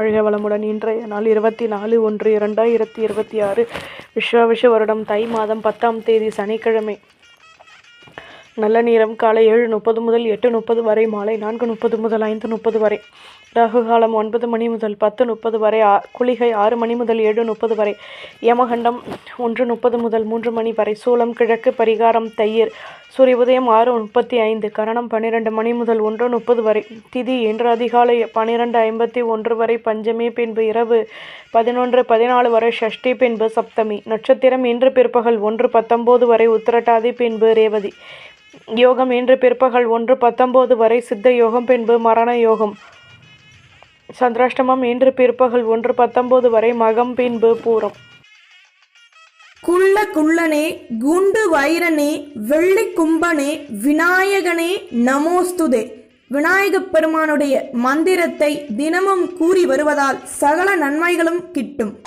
வாழ்க வளமுடன் இன்றைய நாள் இருபத்தி நாலு ஒன்று இரண்டாயிரத்தி இருபத்தி ஆறு. விஸ்வாவிஷ வருடம் தை மாதம் பத்தாம் தேதி சனிக்கிழமை. நல்ல நேரம் காலை ஏழு முப்பது முதல் எட்டு முப்பது வரை மாலை நான்கு முப்பது முதல் ஐந்து முப்பது வரை ராகு காலம் ஒன்பது மணி முதல் பத்து முப்பது வரை ஆ- குளிகை ஆறு மணி முதல் ஏழு முப்பது வரை யமகண்டம் ஒன்று முப்பது முதல் மூன்று மணி வரை சூலம் கிழக்கு பரிகாரம் தயிர் சூரிய உதயம் ஆறு முப்பத்தி ஐந்து கரணம் பன்னிரெண்டு மணி முதல் ஒன்று முப்பது வரை திதி இன்று அதிகாலை பன்னிரெண்டு ஐம்பத்தி ஒன்று வரை பஞ்சமி பின்பு இரவு பதினொன்று பதினாலு வரை ஷஷ்டி பின்பு சப்தமி நட்சத்திரம் இன்று பிற்பகல் ஒன்று பத்தொம்போது வரை உத்திரட்டாதி பின்பு ரேவதி யோகம் இன்று பிற்பகல் ஒன்று பத்தொம்போது வரை சித்த யோகம் பின்பு மரண யோகம். சந்திராஷ்டமம் இன்று பிற்பகல் ஒன்று பத்தொம்போது வரை மகம் பின்பு பூரம். குள்ள குள்ளனே குண்டு வைரனே வெள்ளி கும்பனே விநாயகனே நமோஸ்துதே. விநாயகப் பெருமானுடைய மந்திரத்தை தினமும் கூறி வருவதால் சகல நன்மைகளும் கிட்டும்.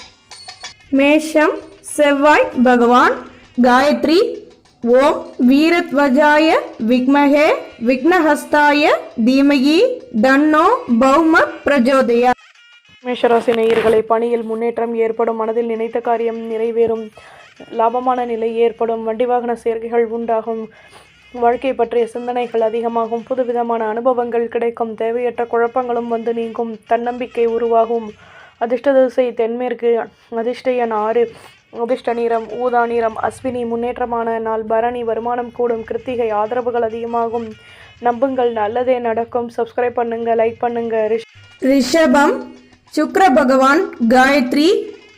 மேஷம் செவ்வாய் பகவான் காயத்ரி ஓம் வீரத்வஜாய விக்மகே விக்னஹஸ்தாய தீமகி தன்னோ பௌம பிரஜோதயா. மேஷராசி நேயர்களை பணியில் முன்னேற்றம் ஏற்படும் மனதில் நினைத்த காரியம் நிறைவேறும் லாபமான நிலை ஏற்படும் வண்டி வாகன சேர்க்கைகள் உண்டாகும் வாழ்க்கை பற்றிய சிந்தனைகள் அதிகமாகும் புதுவிதமான அனுபவங்கள் கிடைக்கும் தேவையற்ற குழப்பங்களும் வந்து நீங்கும் தன்னம்பிக்கை உருவாகும். அதிர்ஷ்ட திசை தென்மேற்கு அதிர்ஷ்ட எண் ஆறு. அதிர்ஷ்ட நிறம் ஊதா நிறம் அஸ்வினி முன்னேற்றமான நாள் பரணி வருமானம் கூடும் கிருத்திகை ஆதரவுகள் அதிகமாகும். நம்புங்கள் நல்லதே நடக்கும். சப்ஸ்கிரைப் பண்ணுங்க லைக் பண்ணுங்க. ரிஷ் ரிஷபம் சுக்ர பகவான் காயத்ரி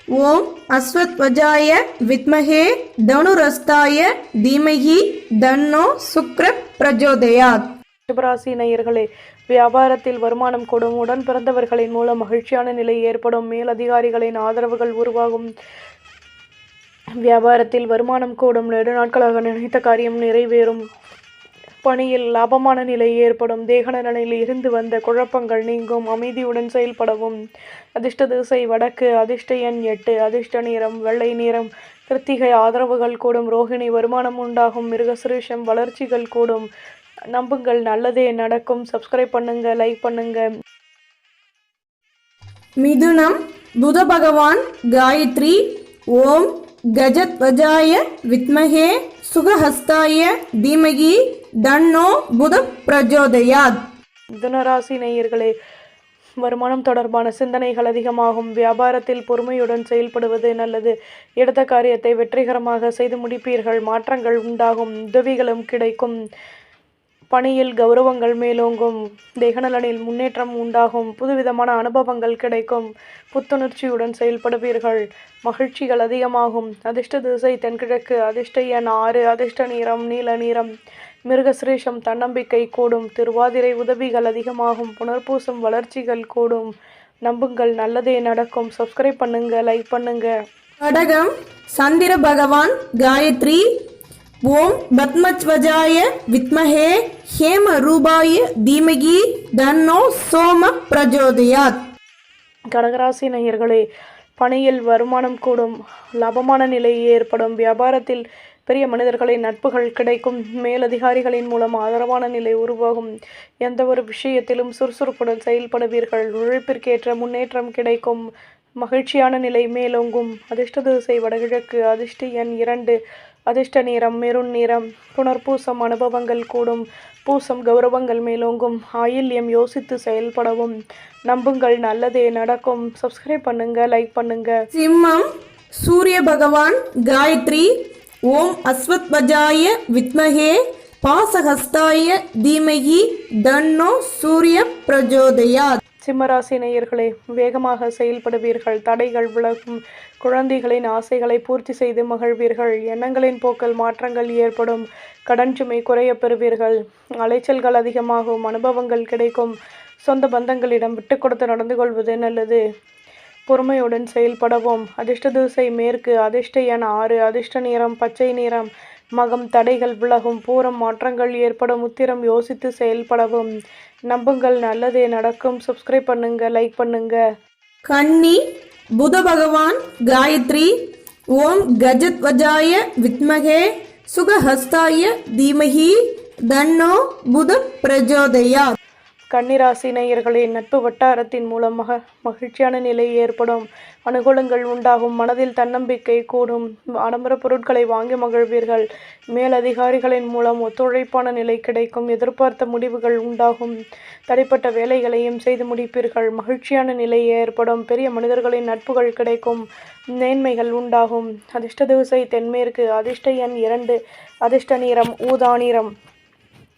ஓம் அஸ்வத்வஜாய வித்மகே தனுரஸ்தாய தீமகி தன்னோ சுக்ர பிரஜோதயாத். ரிஷபராசி நேயர்களே வியாபாரத்தில் வருமானம் கூடும். உடன் பிறந்தவர்களின் மூலம் மகிழ்ச்சியான நிலை ஏற்படும். மேலதிகாரிகளின் ஆதரவுகள் உருவாகும். வியாபாரத்தில் வருமானம் கூடும். நெடுநாட்களாக நினைத்த காரியம் நிறைவேறும். பணியில் லாபமான நிலை ஏற்படும். தேக நலனில் இருந்து வந்த குழப்பங்கள் நீங்கும். அமைதியுடன் செயல்படவும். அதிர்ஷ்ட திசை வடக்கு. அதிர்ஷ்ட எண் எட்டு. அதிர்ஷ்ட நிறம் வெள்ளை நிறம். கிருத்திகை ஆதரவுகள் கூடும். ரோகிணி வருமானம் உண்டாகும். மிருகசுரேஷம் வளர்ச்சிகள் கூடும். நம்புங்கள். நல்லதே நடக்கும். சப்ஸ்கிரைப் பண்ணுங்க. லைக் பண்ணுங்க. மிதுனம் புத பகவான் காயத்ரி. ஓம் கஜத்வஜாய வித்மகே சுகஹஸ்தாய தீமகி தன்னோ புத பிரஜோதயாத். மிதுனராசி நேயர்களே வருமானம் தொடர்பான சிந்தனைகள் அதிகமாகும். வியாபாரத்தில் பொறுமையுடன் செயல்படுவது நல்லது. எடுத்த காரியத்தை வெற்றிகரமாக செய்து முடிப்பீர்கள். மாற்றங்கள் உண்டாகும். உதவிகளும் கிடைக்கும். பணியில் கௌரவங்கள் மேலோங்கும் தேகநலனில் முன்னேற்றம் உண்டாகும் புதுவிதமான அனுபவங்கள் கிடைக்கும். புத்துணர்ச்சியுடன் செயல்படுவீர்கள். மகிழ்ச்சிகள் அதிகமாகும். அதிர்ஷ்ட திசை தென்கிழக்கு அதிர்ஷ்ட எண் ஆறு அதிர்ஷ்ட நிறம் நீல நிறம். மிருகசிரேஷம் தன்னம்பிக்கை கூடும். திருவாதிரை உதவிகள் அதிகமாகும். புனர்பூசம் வளர்ச்சிகள் கூடும். நம்புங்கள் நல்லதே நடக்கும். சப்ஸ்கிரைப் பண்ணுங்க லைக் பண்ணுங்க. கடகம் சந்திர பகவான் காயத்ரி. ஓம் பத்மஜ்வஜாய வித்மஹே ஹேம ரூபாய தீமகி தன்னோ சோம பிரஜோதயாத். கடகராசி நேயர்களே பணியில் வருமானம் கூடும் லாபமான நிலை ஏற்படும் வியாபாரத்தில் பெரிய மனிதர்களின் நட்புகள் கிடைக்கும் மேலதிகாரிகளின் மூலம் ஆதரவான நிலை உருவாகும். எந்த ஒரு விஷயத்திலும் சுறுசுறுப்புடன் செயல்படுவீர்கள் உழைப்பிற்கேற்ற முன்னேற்றம் கிடைக்கும் மகிழ்ச்சியான நிலை மேலோங்கும். அதிர்ஷ்ட திசை வடகிழக்கு அதிர்ஷ்ட எண் இரண்டு அதிர்ஷ்ட நிறம் மெருண் நிறம் புனர்பூசம் அனுபவங்கள் கூடும். பூசம் கௌரவங்கள் மேலோங்கும். ஆயில்யம் யோசித்து செயல்படவும். நம்புங்கள் நல்லதே நடக்கும். சப்ஸ்கிரைப் பண்ணுங்க லைக் பண்ணுங்க. சிம்மம் சூரிய பகவான் காயத்ரி ஓம் அஸ்வத்வஜாய வித்மகே பாசஹஸ்தாய தீமகி தன்னோ சூரிய பிரஜோதயாத் சிம்மராசி நேயர்களே வேகமாக செயல்படுவீர்கள். தடைகள் விலகும். குழந்தைகளின் ஆசைகளை பூர்த்தி செய்து மகிழ்வீர்கள். எண்ணங்களின் போக்கில் மாற்றங்கள் ஏற்படும். கடன் சுமை குறைய பெறுவீர்கள். அலைச்சல்கள் அதிகமாகும். அனுபவங்கள் கிடைக்கும். சொந்த பந்தங்களிடம் விட்டு கொடுத்து நடந்து கொள்வது நல்லது. பொறுமையுடன் செயல்படவும். அதிர்ஷ்ட திசை மேற்கு. அதிர்ஷ்ட எண் ஆறு. அதிர்ஷ்ட நிறம் பச்சை நிறம். மகம் தடைகள் விலகும் பூரம் மாற்றங்கள் ஏற்படும் உத்திரம் யோசித்து செயல்படவும். நம்புங்கள் நல்லதே நடக்கும். சப்ஸ்கிரைப் பண்ணுங்க லைக் பண்ணுங்க. கன்னி புத பகவான் காயத்ரி ஓம் கஜத்வஜாய வித்மகே சுகஹஸ்தாய தீமகி தன்னோ புத பிரஜோதயா. கன்னிராசி நேயர்களே நட்பு வட்டாரத்தின் மூலம் மக மகிழ்ச்சியான நிலை ஏற்படும். அனுகூலங்கள் உண்டாகும். மனதில் தன்னம்பிக்கை கூடும். ஆடம்பர பொருட்களை வாங்கி மகிழ்வீர்கள். மேலதிகாரிகளின் மூலம் ஒத்துழைப்பான நிலை கிடைக்கும். எதிர்பார்த்த முடிவுகள் உண்டாகும். தடைப்பட்ட வேலைகளையும் செய்து முடிப்பீர்கள். மகிழ்ச்சியான நிலை ஏற்படும். பெரிய மனிதர்களின் நட்புகள் கிடைக்கும். மேன்மைகள் உண்டாகும். அதிர்ஷ்ட திசை தென்மேற்கு அதிர்ஷ்ட எண் இரண்டு அதிர்ஷ்ட நிறம் ஊதா நிறம்.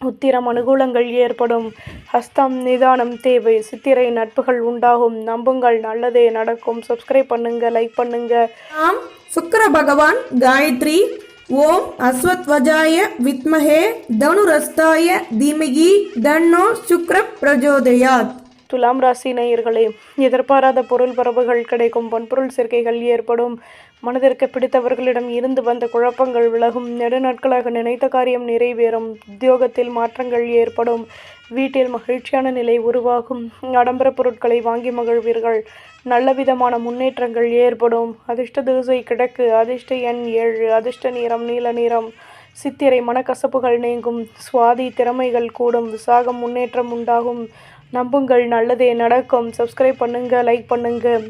உத்திரம் அனுகூலங்கள் ஏற்படும். ஹஸ்தம் நிதானம் தேவை. சித்திரை நட்புகள் உண்டாகும். நம்புங்கள். நல்லதே நடக்கும். சப்ஸ்கிரைப் பண்ணுங்க. லைக் பண்ணுங்க. ஆம். சுக்கிர பகவான் காயத்ரி. ஓம். அஸ்வத்வஜாய வித்மஹே. தனுரஸ்தாய தீமகி. தன்னோ சுக்ர பிரஜோதயாத். துலாம் ராசி நேயர்களே எதிர்பாராத பொருள் வரவுகள் கிடைக்கும். பொன்பொருள் சேர்க்கைகள் ஏற்படும். மனதிற்கு பிடித்தவர்களிடம் இருந்து வந்த குழப்பங்கள் விலகும். நெடுநாட்களாக நினைத்த காரியம் நிறைவேறும். உத்தியோகத்தில் மாற்றங்கள் ஏற்படும். வீட்டில் மகிழ்ச்சியான நிலை உருவாகும். ஆடம்பர பொருட்களை வாங்கி மகிழ்வீர்கள். நல்ல விதமான முன்னேற்றங்கள் ஏற்படும். அதிர்ஷ்ட திசை கிடக்கு அதிர்ஷ்ட எண் ஏழு அதிர்ஷ்ட நிறம் நீல நிறம். சித்திரை மனக்கசப்புகள் நீங்கும். சுவாதி திறமைகள் கூடும். விசாகம் முன்னேற்றம் உண்டாகும். நம்புங்கள் நல்லதே நடக்கும். சப்ஸ்கிரைப் பண்ணுங்க லைக் பண்ணுங்க.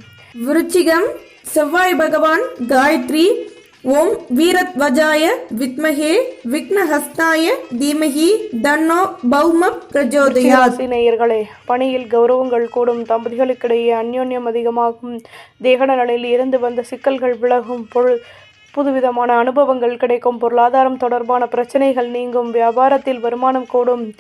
விருச்சிகம் செவ்வாய் பகவான் காயத்ரி ஓம் வீரத்வஜாய வித்மஹே விக்னஹஸ்தாய தீமஹி தன்னோ பௌம பிரஜோதயாத். நேயர்களே பணியில் கௌரவங்கள் கூடும் தம்பதிகளுக்கிடையே அந்யோன்யம் அதிகமாகும். தேக இருந்து வந்த சிக்கல்கள் விலகும் பொழு புதுவிதமான அனுபவங்கள் கிடைக்கும். பொருளாதாரம் தொடர்பான பிரச்சனைகள் நீங்கும். வியாபாரத்தில் வருமானம் கூடும்.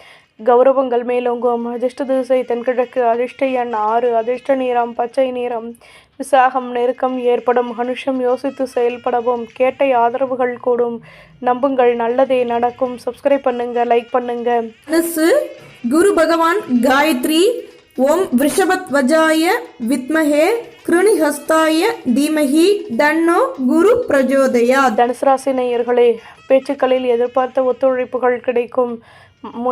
கௌரவங்கள் மேலோங்கும். அதிர்ஷ்ட திசை தென்கிழக்கு அதிர்ஷ்ட எண் ஆறு அதிர்ஷ்ட நிறம் பச்சை நிறம். விசாகம் நெருக்கம் ஏற்படும். மனுஷம் யோசித்து செயல்படவும். கேட்டை ஆதரவுகள் கூடும். நம்புங்கள் நல்லதே நடக்கும். சப்ஸ்கிரைப் பண்ணுங்க லைக் பண்ணுங்க. தனுசு குரு பகவான் காயத்ரி ஓம் விருஷபத்வஜாய வித்மஹே கிருணிஹஸ்தாய தீமஹி தன்னோ குரு பிரஜோதயாத். தனுசு ராசி நேயர்களே பேச்சுக்களில் எதிர்பார்த்த ஒத்துழைப்புகள் கிடைக்கும்.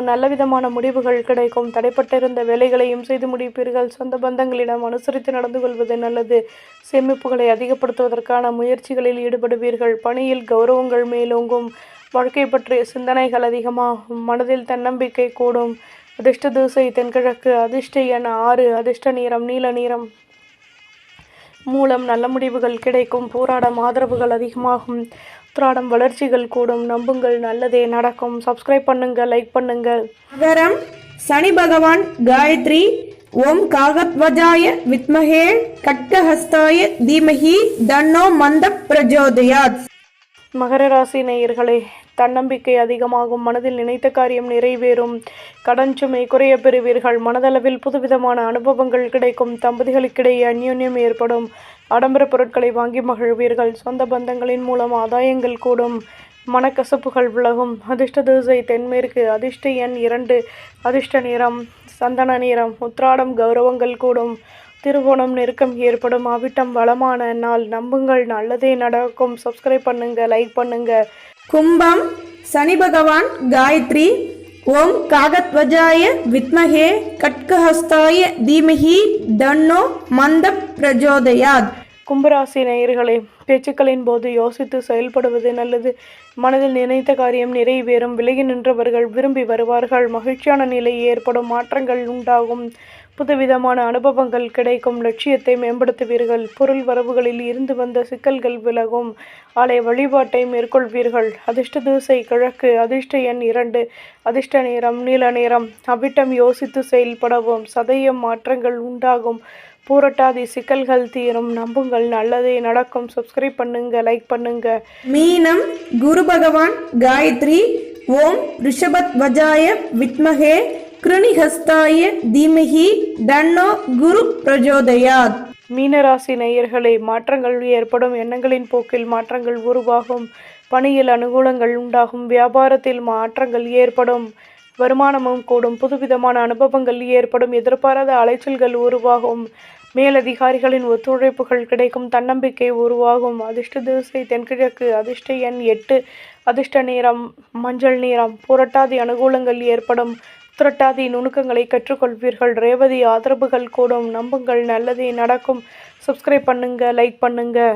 நல்ல விதமான முடிவுகள் கிடைக்கும். தடைப்பட்டிருந்த வேலைகளையும் செய்து முடிப்பீர்கள். சொந்த பந்தங்களிடம் அனுசரித்து நடந்து கொள்வது நல்லது. சேமிப்புகளை அதிகப்படுத்துவதற்கான முயற்சிகளில் ஈடுபடுவீர்கள். பணியில் கௌரவங்கள் மேலோங்கும். வாழ்க்கை பற்றிய சிந்தனைகள் அதிகமாகும். மனதில் தன்னம்பிக்கை கூடும். அதிர்ஷ்ட தூசை தென்கிழக்கு அதிர்ஷ்ட என ஆறு. அதிர்ஷ்ட நீரம் நீல நீரம். மூலம் நல்ல முடிவுகள் கிடைக்கும் போராடம் ஆதரவுகள் அதிகமாகும். உத்திராடம் வளர்ச்சிகள் கூடும். நம்புங்கள் நல்லதே நடக்கும். சப்ஸ்கிரைப் பண்ணுங்க லைக் பண்ணுங்க. மகரம் சனி பகவான் காயத்ரி ஓம் காகத்வஜாய வித்மஹே கட்கஹஸ்தாய தீமஹி தன்னோ மந்த பிரஜோதயாத். மகர ராசி நேயர்களே தன்னம்பிக்கை அதிகமாகும். மனதில் நினைத்த காரியம் நிறைவேறும். கடன் சுமை குறைய பெறுவீர்கள். மனதளவில் புதுவிதமான அனுபவங்கள் கிடைக்கும். தம்பதிகளுக்கிடையே அந்யோன்யம் ஏற்படும். ஆடம்பர பொருட்களை வாங்கி மகிழ்வீர்கள். சொந்த பந்தங்களின் மூலம் ஆதாயங்கள் கூடும். மனக்கசப்புகள் விலகும். அதிர்ஷ்ட திசை தென்மேற்கு. அதிர்ஷ்ட எண் இரண்டு. அதிர்ஷ்ட நிறம். சந்தன நிறம். உத்ராடம் கௌரவங்கள் கூடும். திருவோணம் நெருக்கம் ஏற்படும். அவிட்டம் வளமான நாள். நம்புங்கள். நல்லதே நடக்கும். சப்ஸ்கிரைப் பண்ணுங்க. லைக் பண்ணுங்க. கும்பம் சனி பகவான் காயத்ரி ஓம் காகத்வஜாய வித்மகே கட்கஹஸ்தாய தீமஹி தன்னோ மந்த பிரஜோதயாத். கும்பராசி நேயர்களே பேச்சுக்களின் போது யோசித்து செயல்படுவது நல்லது. மனதில் நினைத்த காரியம் நிறைவேறும். விலகி நின்றவர்கள் விரும்பி வருவார்கள். மகிழ்ச்சியான நிலை ஏற்படும். மாற்றங்கள் உண்டாகும். புதுவிதமான அனுபவங்கள் கிடைக்கும் லட்சியத்தை மேம்படுத்துவீர்கள் பொருள் வரவுகளில் இருந்து வந்த சிக்கல்கள் விலகும் ஆலய வழிபாட்டை மேற்கொள்வீர்கள். அதிர்ஷ்ட தூசை கிழக்கு அதிர்ஷ்ட எண் இரண்டு அதிர்ஷ்ட நேரம் நீல நேரம். அவிட்டம் யோசித்து செயல்படவும் சதயம் மாற்றங்கள் உண்டாகும். பூரட்டாதி சிக்கல்கள் தீரும். நம்புங்கள் நல்லதே நடக்கும். சப்ஸ்கிரைப் பண்ணுங்க லைக் பண்ணுங்க. மீனம் குரு பகவான் காயத்ரி ஓம் ரிஷபத் வஜாய வித்மகே. கிருணிஹஸ்தாய தீமகி தன்னோ குரு பிரஜோதயாத். மீனராசி நேயர்களே மாற்றங்கள் ஏற்படும் எண்ணங்களின் போக்கில் மாற்றங்கள் உருவாகும். பணியில் அனுகூலங்கள் உண்டாகும். வியாபாரத்தில் மாற்றங்கள் ஏற்படும். வருமானமும் கூடும். புதுவிதமான அனுபவங்கள் ஏற்படும். எதிர்பாராத அலைச்சல்கள் உருவாகும். மேலதிகாரிகளின் ஒத்துழைப்புகள் கிடைக்கும். தன்னம்பிக்கை உருவாகும். அதிர்ஷ்ட திசை தென்கிழக்கு அதிர்ஷ்ட எண் எட்டு அதிர்ஷ்ட நேரம் மஞ்சள் நேரம் புரட்டாதி அனுகூலங்கள் ஏற்படும். புரட்டாதி நுணுக்கங்களை கற்றுக்கொள்வீர்கள். ரேவதி ஆதரவுகள் கூடும். நம்புங்கள். நல்லதே நடக்கும். சப்ஸ்கிரைப் பண்ணுங்கள் லைக் பண்ணுங்கள்